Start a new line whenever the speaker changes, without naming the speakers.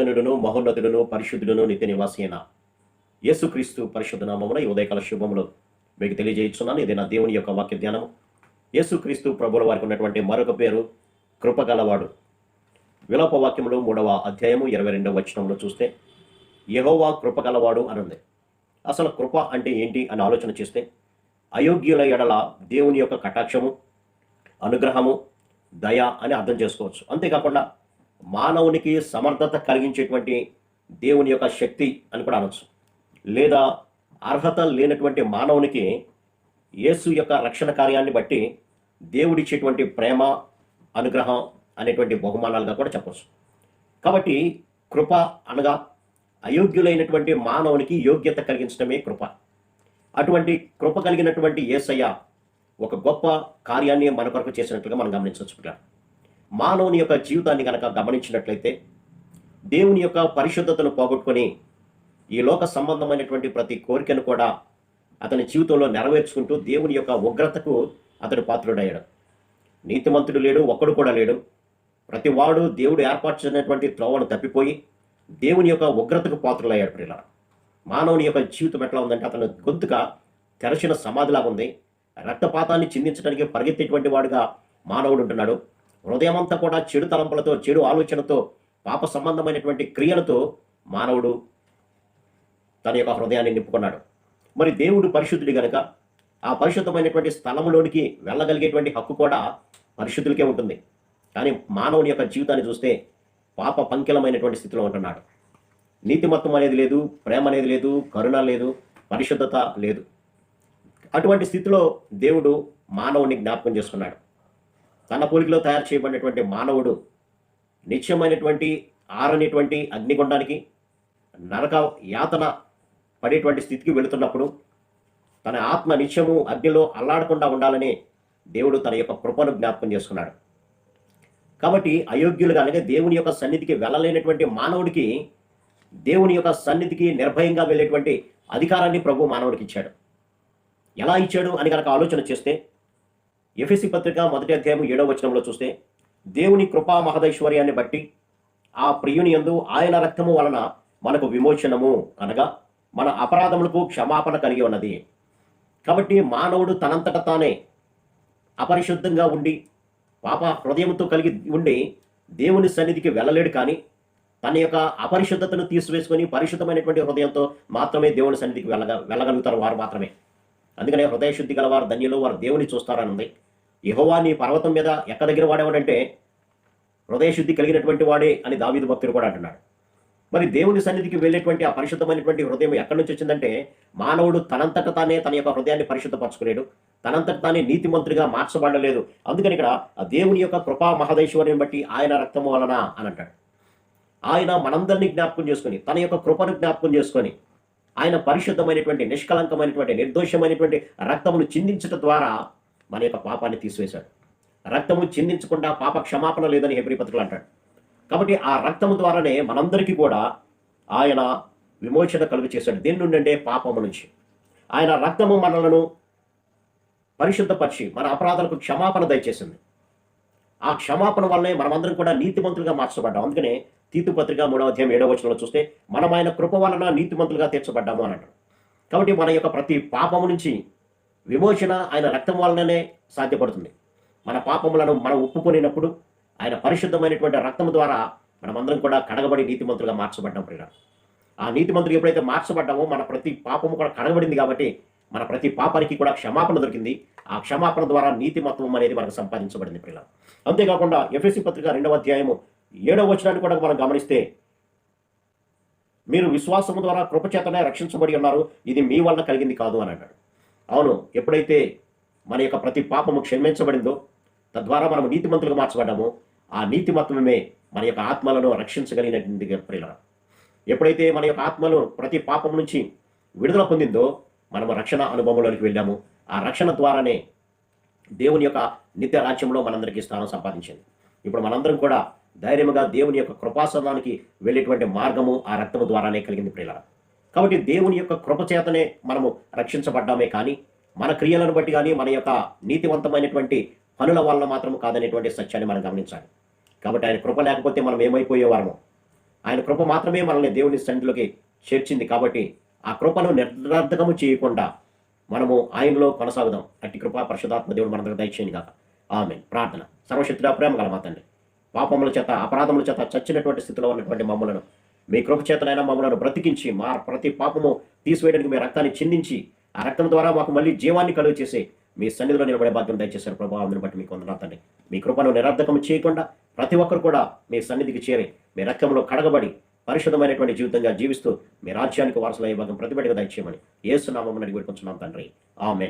మహాగణుడును మహోన్నతుడును పరిశుద్ధుడును నిత్య నివాసైన యేసుక్రీస్తు పరిశుద్ధ నామమున ఈ ఉదయకాల శుభములు మీకు తెలియజేస్తున్నాను ఇది నా దేవుని యొక్క వాక్య ధ్యానము. యేసుక్రీస్తు ప్రభుల వారికి ఉన్నటువంటి మరొక పేరు కృపగలవాడు. విలోప వాక్యములు మూడవ అధ్యాయము ఇరవై రెండవ వచనంలో చూస్తే యహోవా కృపగలవాడు అనుంది. అసలు కృప అంటే ఏంటి అని ఆలోచన చేస్తే అయోగ్యుల ఎడల దేవుని యొక్క కటాక్షము అనుగ్రహము దయ అని అర్థం చేసుకోవచ్చు. అంతేకాకుండా మానవునికి సమర్థత కలిగించేటువంటి దేవుని యొక్క శక్తి అని కూడా అనొచ్చు. లేదా అర్హత లేనటువంటి మానవునికి యేసు యొక్క రక్షణ కార్యాన్ని బట్టి దేవుడిచ్చేటువంటి ప్రేమ అనుగ్రహం అనేటువంటి బహుమానాలుగా కూడా చెప్పవచ్చు కాబట్టి కృప అనగా అయోగ్యులైనటువంటి మానవునికి యోగ్యత కలిగించడమే కృప. అటువంటి కృప కలిగినటువంటి ఏసయ్య ఒక గొప్ప కార్యాన్ని మన కొరకు చేసినట్లుగా మనం గమనించవచ్చు. ఇక్కడ మానవుని యొక్క జీవితాన్ని కనుక గమనించినట్లయితే దేవుని యొక్క పరిశుద్ధతను పోగొట్టుకొని ఈ లోక సంబంధమైనటువంటి ప్రతి కోరికను కూడా అతని జీవితంలో నెరవేర్చుకుంటూ దేవుని యొక్క ఉగ్రతకు అతడు పాత్రుడయ్యాడు. నీతిమంతుడు లేడు ఒక్కడు కూడా లేడు. ప్రతి వాడు దేవుడు ఏర్పాటు చేసినటువంటి త్రోవను తప్పిపోయి దేవుని యొక్క ఉగ్రతకు పాత్రులయ్యాడు ప్రియుల మానవుని యొక్క జీవితం ఎట్లా ఉందంటే అతను గొంతుక తెరచిన సమాధిలా ఉంది రక్తపాతాన్ని చిందించడానికి పరిగెత్తేటువంటి వాడుగా మానవుడు ఉంటున్నాడు. హృదయమంతా కూడా చెడు తలంపులతో చెడు ఆలోచనతో పాప సంబంధమైనటువంటి క్రియలతో మానవుడు తన యొక్క హృదయాన్ని నింపుకున్నాడు. మరి దేవుడు పరిశుద్ధుడు గనక ఆ పరిశుద్ధమైనటువంటి స్థలంలోనికి వెళ్ళగలిగేటువంటి హక్కు కూడా పరిశుద్ధులకే ఉంటుంది. కానీ మానవుని యొక్క జీవితాన్ని చూస్తే పాప పంకిలమైనటువంటి స్థితిలో ఉంటున్నాడు. నీతిమత్వం అనేది లేదు ప్రేమ అనేది లేదు కరుణ లేదు పరిశుద్ధత లేదు. అటువంటి స్థితిలో దేవుడు మానవుని జ్ఞాపకం చేసుకున్నాడు. తన పోలికలో తయారు చేయబడినటువంటి మానవుడు నిత్యమైనటువంటి ఆరనేటువంటి అగ్నిగుండానికి నరక యాతన పడేటువంటి స్థితికి వెళుతున్నప్పుడు తన ఆత్మ నిత్యము అగ్నిలో అల్లాడకుండా ఉండాలని దేవుడు తన యొక్క కృపను జ్ఞాపకం చేసుకున్నాడు. కాబట్టి అయోగ్యులుగా అనగా దేవుని యొక్క సన్నిధికి వెళ్ళలేనటువంటి మానవుడికి దేవుని యొక్క సన్నిధికి నిర్భయంగా వెళ్ళేటువంటి అధికారాన్ని ప్రభు మానవుడికి ఇచ్చాడు. ఎలా ఇచ్చాడు అని కనుక ఆలోచన చేస్తే ఎఫ్ఎసి పత్రిక మొదటి అధ్యాయం ఏడవ వచనంలో చూస్తే దేవుని కృపా మహదైశ్వర్యాన్ని బట్టి ఆ ప్రియుని యందు ఆయన రక్తము వలన మనకు విమోచనము అనగా మన అపరాధములకు క్షమాపణ కలిగి ఉన్నది. కాబట్టి మానవుడు తనంతట తానే అపరిశుద్ధంగా ఉండి పాప హృదయంతో కలిగి ఉండి దేవుని సన్నిధికి వెళ్ళలేడు కానీ తన యొక్క అపరిశుద్ధతను తీసివేసుకొని పరిశుద్ధమైనటువంటి హృదయంతో మాత్రమే దేవుని సన్నిధికి వెళ్ళగ వెళ్ళగలుగుతారు వారు మాత్రమే. అందుకనే హృదయ శుద్ధి గల వారు ధన్యులు వారు దేవుని చూస్తారనుంది. యహోవా నీ పర్వతం మీద ఎక్కదగిన వాడేవాడంటే హృదయ శుద్ధి కలిగినటువంటి వాడే అని దావీదు భక్తుడు కూడా అంటున్నాడు. మరి దేవుని సన్నిధికి వెళ్ళేటువంటి ఆ పరిశుద్ధమైనటువంటి హృదయం ఎక్కడి నుంచి వచ్చిందంటే మానవుడు తనంతట తానే తన యొక్క హృదయాన్ని పరిశుద్ధపరచుకునేడు. తనంతట తానే నీతిమంతుడిగా మార్చబడలేదు. అందుకని ఇక్కడ ఆ దేవుని యొక్క కృపా మహదేశ్వర్యం బట్టి ఆయన రక్తము వలన అని అంటాడు. ఆయన మనందరినీ జ్ఞాపకం చేసుకొని తన యొక్క కృపను జ్ఞాపకం చేసుకొని ఆయన పరిశుద్ధమైనటువంటి నిష్కలంకమైనటువంటి నిర్దోషమైనటువంటి రక్తమును చిందించడం ద్వారా మన యొక్క పాపాన్ని తీసివేశాడు. రక్తము చిందించకుండా పాప క్షమాపణ లేదని హెబ్రిపత్రులు అంటాడు. కాబట్టి ఆ రక్తము ద్వారానే మనందరికీ కూడా ఆయన విమోచన కలుగు చేశాడు. దీని నుండి అంటే పాపము నుంచి. ఆయన రక్తము మనలను పరిశుద్ధపరిచి మన అపరాధాలకు క్షమాపణ దయచేసింది. ఆ క్షమాపణ వల్లనే మనమందరం కూడా నీతిమంతులుగా మార్చబడ్డాం. అందుకనే తీతు పత్రిక మూడవ అధ్యాయం ఏడవ వచనంలో చూస్తే మనం ఆయన కృప వలన నీతిమంతులుగా తీర్చబడ్డాము అని కాబట్టి మన యొక్క ప్రతి పాపము నుంచి విమోచన ఆయన రక్తం వలననే సాధ్యపడుతుంది. మన పాపములను మనం ఒప్పుకొనినప్పుడు ఆయన పరిశుద్ధమైనటువంటి రక్తం ద్వారా మనమందరం కూడా కడగబడి నీతిమంతులుగా మార్చబడ్డాం ప్రియ ఆ నీతిమంతులు ఎప్పుడైతే మార్చబడ్డామో మన ప్రతి పాపము కూడా కడగబడింది కాబట్టి మన ప్రతి పాపానికి కూడా క్షమాపణ దొరికింది. ఆ క్షమాపణ ద్వారా నీతిమత్వం అనేది మనకు సంపాదించబడింది ప్రియ అంతేకాకుండా ఎఫ్ఎస్సి పత్రిక రెండవ అధ్యాయము ఏడవ వచనాన్ని కూడా మనం గమనిస్తే మీరు విశ్వాసము ద్వారా కృపచేతనే రక్షించబడి ఉన్నారు. ఇది మీ వలన కలిగింది కాదు అని అన్నాడు. అవును ఎప్పుడైతే మన యొక్క ప్రతి పాపము క్షమించబడిందో తద్వారా మనం నీతిమంతులుగా మార్చబడ్డామో ఆ నీతిమత్వమే మన యొక్క ఆత్మలను రక్షించగలిగినటువంటి ప్రియుల ఎప్పుడైతే మన యొక్క ఆత్మలు ప్రతి పాపం నుంచి విడుదల పొందిందో మనము రక్షణ అనుభవంలోనికి వెళ్ళాము. ఆ రక్షణ ద్వారానే దేవుని యొక్క నిత్య రాజ్యంలో మనందరికీ స్థానం సంపాదించింది. ఇప్పుడు మనందరం కూడా ధైర్యముగా దేవుని యొక్క కృపాసనానికి వెళ్ళేటువంటి మార్గము ఆ రక్తము ద్వారానే కలిగింది ప్రియుల కాబట్టి దేవుని యొక్క కృప చేతనే మనము రక్షించబడ్డామే కానీ మన క్రియలను బట్టి కానీ మన యొక్క నీతివంతమైనటువంటి పనుల వల్ల మాత్రం కాదనేటువంటి సత్యాన్ని మనం గమనించాలి. కాబట్టి ఆయన కృప లేకపోతే మనం ఏమైపోయేవారము? ఆయన కృప మాత్రమే మనల్ని దేవుని సన్నిధిలోకి చేర్చింది కాబట్టి ఆ కృపను నిరర్ధకము చేయకుండా మనము ఆయనలో కొనసాగుదాం. అట్టి కృపా పరిశుధాత్మ దేవుడు మన దగ్గర దయచేయండి కాక ఆమె ప్రార్థన. సర్వశక్తుడా ప్రేమ గల మాతండి పాపముల చేత అపరాధముల చేత చచ్చినటువంటి స్థితిలో ఉన్నటువంటి మమ్మలను మీ కృప చేతనైనా మమ్మలను బ్రతికించి మా ప్రతి పాపము తీసివేయడానికి మీ రక్తాన్ని చిందించి ఆ రక్తం ద్వారా మాకు మళ్ళీ జీవాన్ని కలుగు చేసి మీ సన్నిధిలో నిలబడే బాధ్యం దయచేశారు ప్రభావం బట్టి మీకు వందనాలు మీ కృపను నిరర్ధకం చేయకుండా ప్రతి ఒక్కరు కూడా మీ సన్నిధికి చేరి మీ రక్తంలో కడగబడి పరిశుద్ధమైనటువంటి జీవితంగా జీవిస్తూ మీ రాజ్యానికి వారసులయ్యే భాగం ప్రతిబడిగా దయచేయమని ఏసునామం అడిగి పెట్టుకుంటున్నాం తండ్రి. ఆమెన్.